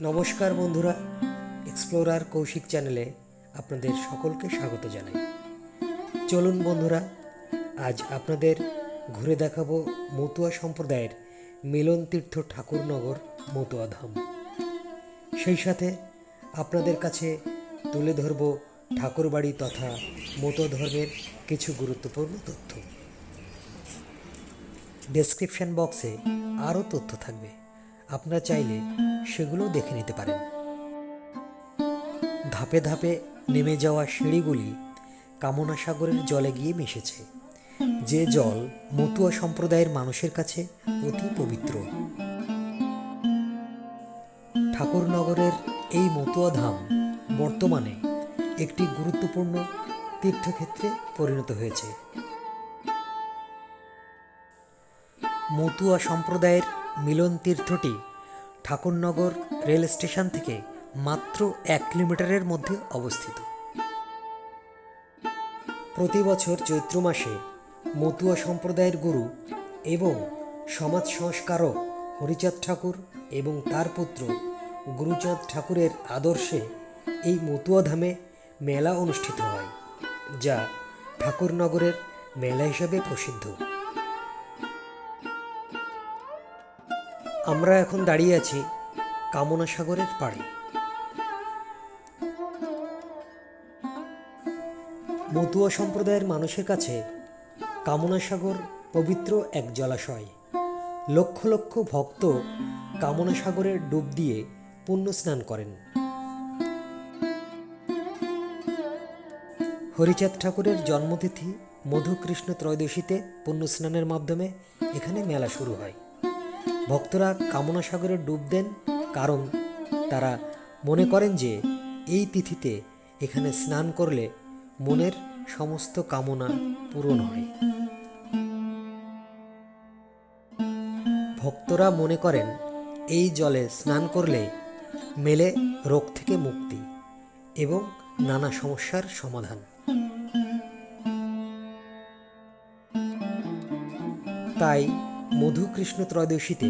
নমস্কার বন্ধুরা এক্সপ্লোরার কৌশিক চ্যানেলে আপনাদের সকলকে স্বাগত জানাই। চলুন বন্ধুরা, আজ আপনাদের ঘুরে দেখাবো মতুয়া সম্প্রদায়ের মিলন তীর্থ ঠাকুরনগর মতুয়া ধাম। সেই সাথে আপনাদের কাছে তুলে ধরব ঠাকুরবাড়ি তথা মতুয়া ধর্মের কিছু গুরুত্বপূর্ণ তথ্য। ডেসক্রিপশন বক্সে আরও তথ্য থাকবে। আপনারা চাইলে সেগুলোও দেখে নিতে পারেন। ধাপে ধাপে নেমে যাওয়া সিঁড়িগুলি কামনা সাগরের জলে গিয়ে মিশেছে। যে জল মতুয়া সম্প্রদায়ের মানুষের কাছে অতি পবিত্র। ঠাকুরনগরের এই মতুয়া ধাম বর্তমানে একটি গুরুত্বপূর্ণ তীর্থক্ষেত্রে পরিণত হয়েছে। মতুয়া সম্প্রদায়ের মিলন তীর্থটি ঠাকুরনগর রেল স্টেশন থেকে মাত্র এক কিলোমিটারের মধ্যে অবস্থিত। প্রতি বছর চৈত্র মাসে মতুয়া সম্প্রদায়ের গুরু এবং সমাজ সংস্কারক হরিচাঁদ ঠাকুর এবং তার পুত্র গুরুচাঁদ ঠাকুরের আদর্শে এই মতুয়া ধামে মেলা অনুষ্ঠিত হয়, যা ঠাকুরনগরের মেলা হিসাবে প্রসিদ্ধ। আমরা এখন দাঁড়িয়ে আছি কামনা সাগরের পাড়ে। মতুয়া সম্প্রদায়ের মানুষের কাছে কামনা সাগর পবিত্র এক জলাশয়। লক্ষ লক্ষ ভক্ত কামনা সাগরে ডুব দিয়ে পুণ্য স্নান করেন। হরিচাঁদ ঠাকুরের জন্মতিথি মধুকৃষ্ণ ত্রয়োদশীতে পুণ্য স্নানের মাধ্যমে এখানে মেলা শুরু হয়। ভক্তরা কামনা সাগরে ডুব দেন, কারণ তারা মনে করেন যে এই তিথিতে এখানে স্নান করলে মনের সমস্ত কামনা পূরণ হয়। ভক্তরা মনে করেন এই জলে স্নান করলে মেলে রোগ থেকে মুক্তি এবং নানা সমস্যার সমাধান। তাই মধুকৃষ্ণ ত্রয়োদশীতে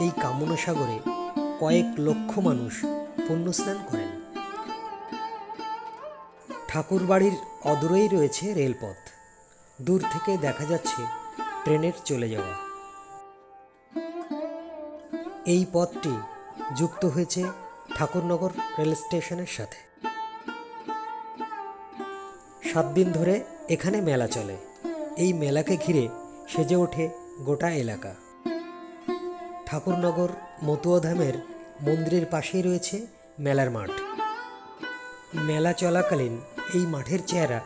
এই কামনা সাগরে কয়েক লক্ষ মানুষ পুণ্যস্নান করেন। ঠাকুরবাড়ির অদূরেই রয়েছে রেলপথ। দূর থেকে দেখা যাচ্ছে ট্রেনের চলে যাওয়া। এই পথটি যুক্ত হয়েছে ঠাকুরনগর রেল স্টেশনের সাথে। সাত দিন ধরে এখানে মেলা চলে। এই মেলাকে ঘিরে সেজে ওঠে গোটা এলাকা। ঠাকুরনগর মতুয়াধামের মন্দিরের পাশেই রয়েছে মেলার মাঠ। মেলা চলাকালীন এই মাঠের চেহারা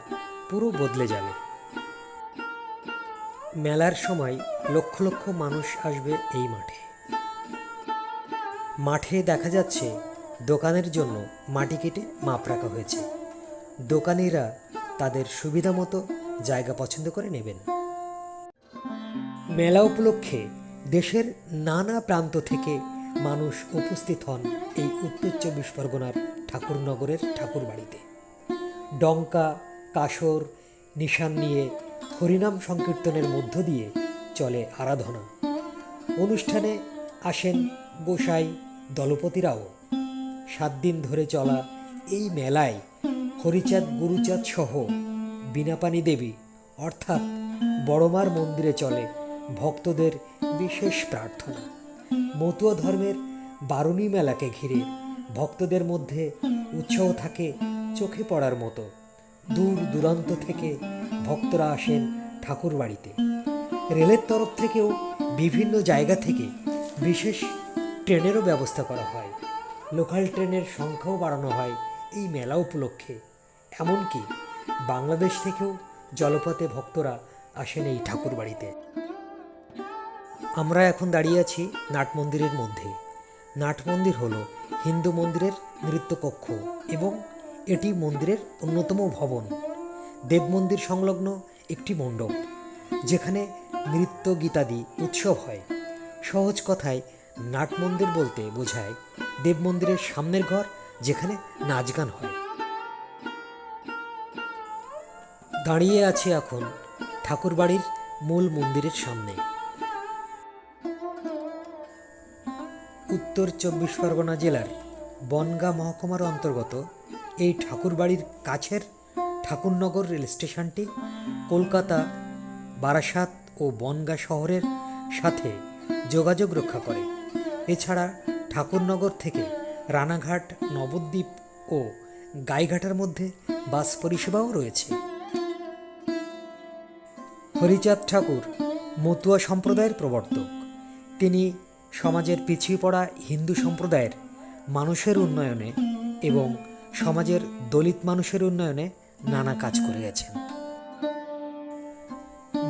পুরো বদলে যাবে। মেলার সময় লক্ষ লক্ষ মানুষ আসবে এই মাঠে। মাঠে দেখা যাচ্ছে দোকানের জন্য মাটি কেটে মাপ রাখা হয়েছে। দোকানিরা তাদের সুবিধা মতো জায়গা পছন্দ করে নেবেন। মেলা উপলক্ষে দেশের নানা প্রান্ত থেকে মানুষ উপস্থিত হন এই উত্তর চব্বিশ পরগনার ঠাকুরনগরের ঠাকুর বাড়িতে ডঙ্কা কাসর, নিশান নিয়ে হরিনাম সংকীর্তনের মধ্য দিয়ে চলে আরাধনা। অনুষ্ঠানে আসেন গোসাই দলপতিরাও। সাত দিন ধরে চলা এই মেলায় হরিচাঁদ, গুরুচাঁদ সহ বিনাপানি দেবী অর্থাৎ বড়মার মন্দিরে চলে ভক্তদের বিশেষ প্রার্থনা। মতুয়া ধর্মের বারুণী মেলাকে ঘিরে ভক্তদের মধ্যে উৎসাহ থাকে চোখে পড়ার মতো। দূর দূরান্ত থেকে ভক্তরা আসেন ঠাকুর বাড়িতে রেলের তরফ থেকেও বিভিন্ন জায়গা থেকে বিশেষ ট্রেনেরও ব্যবস্থা করা হয়। লোকাল ট্রেনের সংখ্যাও বাড়ানো হয় এই মেলা উপলক্ষে। এমনকি বাংলাদেশ থেকেও জলপথে ভক্তরা আসেন এই ঠাকুর বাড়িতে আমরা এখন দাঁড়িয়ে আছি নাট মন্দিরের মধ্যে। নাট মন্দির হল হিন্দু মন্দিরের নৃত্যকক্ষ এবং এটি মন্দিরের অন্যতম ভবন। দেব মন্দির সংলগ্ন একটি মণ্ডপ, যেখানে নৃত্য গীতাদি উৎসব হয়। সহজ কথায়, নাট মন্দির বলতে বোঝায় দেব মন্দিরের সামনের ঘর, যেখানে নাচ গান হয়। দাঁড়িয়ে আছে এখন ঠাকুরবাড়ির মূল মন্দিরের সামনে। উত্তর চব্বিশ পরগনা জেলার বনগাঁ মহকুমার অন্তর্গত এই ঠাকুরবাড়ির কাছের ঠাকুরনগর রেল স্টেশনটি কলকাতা, বারাসাত ও বনগাঁ শহরের সাথে যোগাযোগ রক্ষা করে। এছাড়া ঠাকুরনগর থেকে রানাঘাট, নবদ্বীপ ও গাইঘাটার মধ্যে বাস পরিষেবাও রয়েছে। হরিচাঁদ ঠাকুর মতুয়া সম্প্রদায়ের প্রবর্তক। তিনি সমাজের পিছিয়ে পড়া হিন্দু সম্প্রদায়ের মানুষের উন্নয়নে এবং সমাজের দলিত মানুষের উন্নয়নে নানা কাজ করে গেছেন।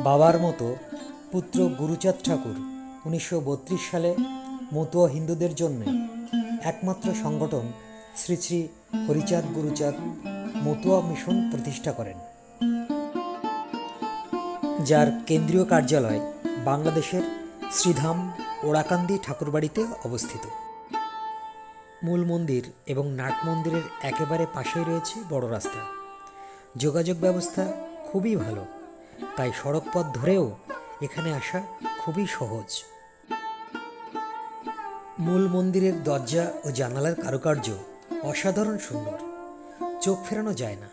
বাবার মতো পুত্র গুরুচাঁদ ঠাকুর উনিশশো বত্রিশ সালে মতুয়া হিন্দুদের জন্য একমাত্র সংগঠন শ্রী শ্রী হরিচাঁদ গুরুচাঁদ মতুয়া মিশন প্রতিষ্ঠা করেন। যার কেন্দ্রীয় কার্যালয় বাংলাদেশের শ্রীধাম ওড়াকান্দি ঠাকুরবাড়িতে অবস্থিত। মূল মন্দির এবং নাট মন্দিরের একেবারে পাশেই রয়েছে বড় রাস্তা। যোগাযোগ ব্যবস্থা খুবই ভালো, তাই সড়ক পথ ধরেও এখানে আসা খুবই সহজ। মূল মন্দিরের দরজা ও জানালার কারুকার্য অসাধারণ সুন্দর, চোখ ফেরানো যায় না।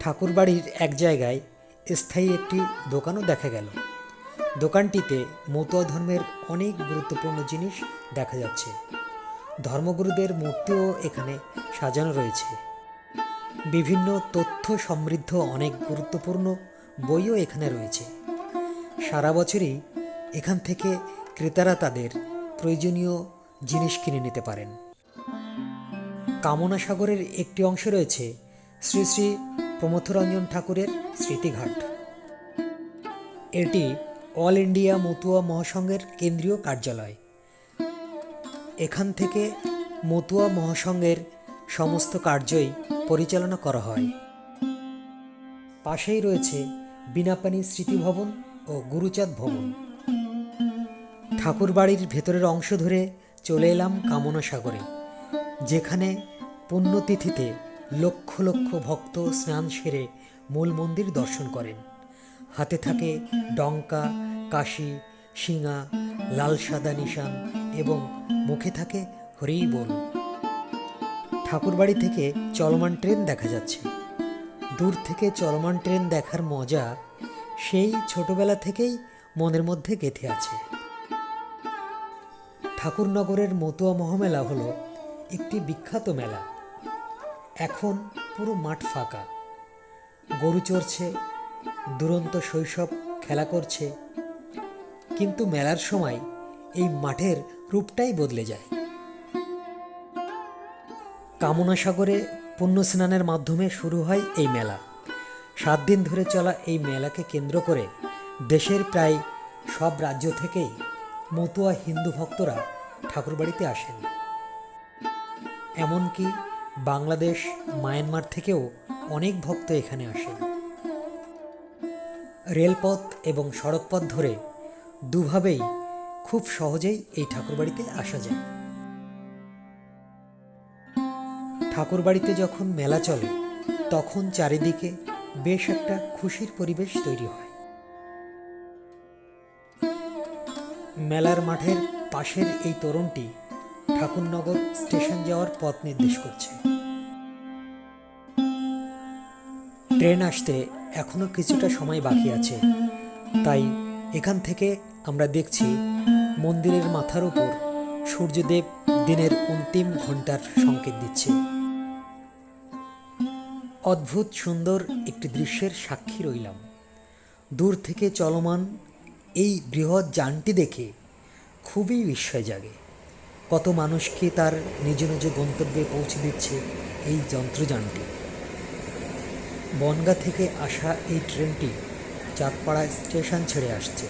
ঠাকুরবাড়ির এক জায়গায় স্থায়ী একটি দোকানও দেখা গেল। দোকানটিতে মতুয়া ধর্মের অনেক গুরুত্বপূর্ণ জিনিস দেখা যাচ্ছে। ধর্মগুরুদের মূর্তিও এখানে সাজানো রয়েছে। বিভিন্ন তথ্য সমৃদ্ধ অনেক গুরুত্বপূর্ণ বইও এখানে রয়েছে। সারা বছরই এখান থেকে ক্রেতারা তাদের প্রয়োজনীয় জিনিস কিনে নিতে পারেন। কামনা সাগরের একটি অংশ রয়েছে শ্রী শ্রী প্রমথরঞ্জন ঠাকুরের স্মৃতিঘাট। এটি অল ইন্ডিয়া মতুয়া মহাসংঘের কেন্দ্রীয় কার্যালয়। এখান থেকে মতুয়া মহাসংঘের সমস্ত কার্যই পরিচালনা করা হয়। পাশেই রয়েছে বিনাপানি স্মৃতি ভবন ও গুরুচাঁদ ভবন। ঠাকুরবাড়ির ভেতরের অংশ ধরে চলে এলাম কামনা সাগরে যেখানে পুণ্যতিথিতে লক্ষ লক্ষ ভক্ত স্নান সেরে মূল মন্দির দর্শন করেন। হাতে থাকে ডঙ্কা, কাশি, শিঙা, লাল সাদা নিশান এবং মুখে থাকে হরি বল। ঠাকুরবাড়ি থেকে চলমান ট্রেন দেখা যাচ্ছে। দূর থেকে চলমান ট্রেন দেখার মজা সেই ছোটবেলা থেকেই মনের মধ্যে গেঁথে আছে। ঠাকুরনগরের মতুয়া মহামেলা হলো একটি বিখ্যাত মেলা। এখন পুরো মাঠ ফাঁকা। গরু চড়ছে, দুরন্ত শৈশব খেলা করছে। কিন্তু মেলার সময় এই মাঠের রূপটাই বদলে যায়। কামনা সাগরে পুণ্য স্নানের মাধ্যমে শুরু হয় এই মেলা। সাত দিন ধরে চলা এই মেলাকে কেন্দ্র করে দেশের প্রায় সব রাজ্য থেকেই মতুয়া হিন্দু ভক্তরা ঠাকুরবাড়িতে আসেন। এমনকি বাংলাদেশ, মায়ানমার থেকেও অনেক ভক্ত এখানে আসেন রেলপথ এবং সড়কপথ ধরে দুভাবেই খুব সহজেই এই ঠাকুরবাড়িতে আসা যায়। ঠাকুরবাড়িতে যখন মেলা চলে, তখন চারিদিকে বেশ একটা খুশির পরিবেশ তৈরি হয়। মেলার মাঠের পাশের এই তরুণটি ঠাকুরনগর স্টেশন যাওয়ার পথ নির্দেশ করছে। ট্রেন আসতে এখনও কিছুটা সময় বাকি আছে। তাই এখান থেকে আমরা দেখছি মন্দিরের মাথার উপর সূর্যদেব দিনের অন্তিম ঘণ্টার সংকেত দিচ্ছে। অদ্ভুত সুন্দর একটি দৃশ্যের সাক্ষী রইলাম। দূর থেকে চলমান এই বৃহৎ যানটি দেখে খুবই বিস্ময় জাগে। কত মানুষকে তার নিজ নিজ গন্তব্যে পৌঁছে দিচ্ছে এই যন্ত্রযানটি? বনগা থেকে আসা এই ট্রেনটি চাঁদপাড়া স্টেশন ছেড়ে আসছে।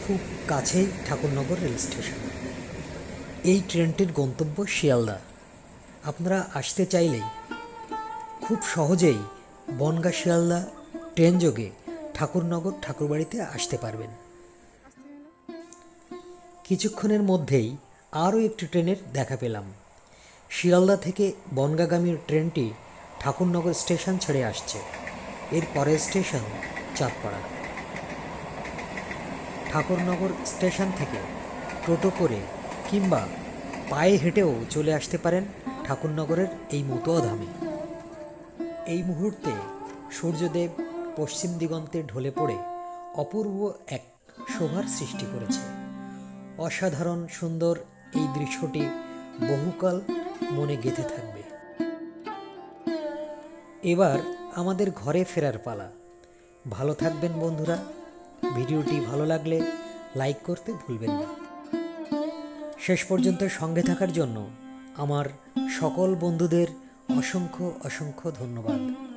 খুব কাছেই ঠাকুরনগর রেল স্টেশন। এই ট্রেনটির গন্তব্য শিয়ালদা। আপনারা আসতে চাইলেই খুব সহজেই বনগা শিয়ালদা ট্রেন যোগে ঠাকুরনগর ঠাকুরবাড়িতে আসতে পারবেন। কিছুক্ষণের মধ্যেই আরও একটি ট্রেনের দেখা পেলাম। শিয়ালদা থেকে বনগাগামীর ট্রেনটি ঠাকুরনগর স্টেশন ছেড়ে আসছে। এর পরের স্টেশন চাঁদপাড়া। ঠাকুরনগর স্টেশন থেকে টোটো করে কিংবা পায়ে হেঁটেও চলে আসতে পারেন ঠাকুরনগরের এই মতুয়া ধামে। এই মুহূর্তে সূর্যদেব পশ্চিম দিগন্তে ঢলে পড়ে অপূর্ব এক শোভার সৃষ্টি করেছে। অসাধারণ সুন্দর এই দৃশ্যটি বহুকাল মনে গেঁথে থাকবে। এবার আমাদের ঘরে ফেরার পালা। ভালো থাকবেন বন্ধুরা। ভিডিওটি ভালো লাগলে লাইক করতে ভুলবেন না। শেষ পর্যন্ত সঙ্গে থাকার জন্য আমার সকল বন্ধুদের অসংখ্য অসংখ্য ধন্যবাদ।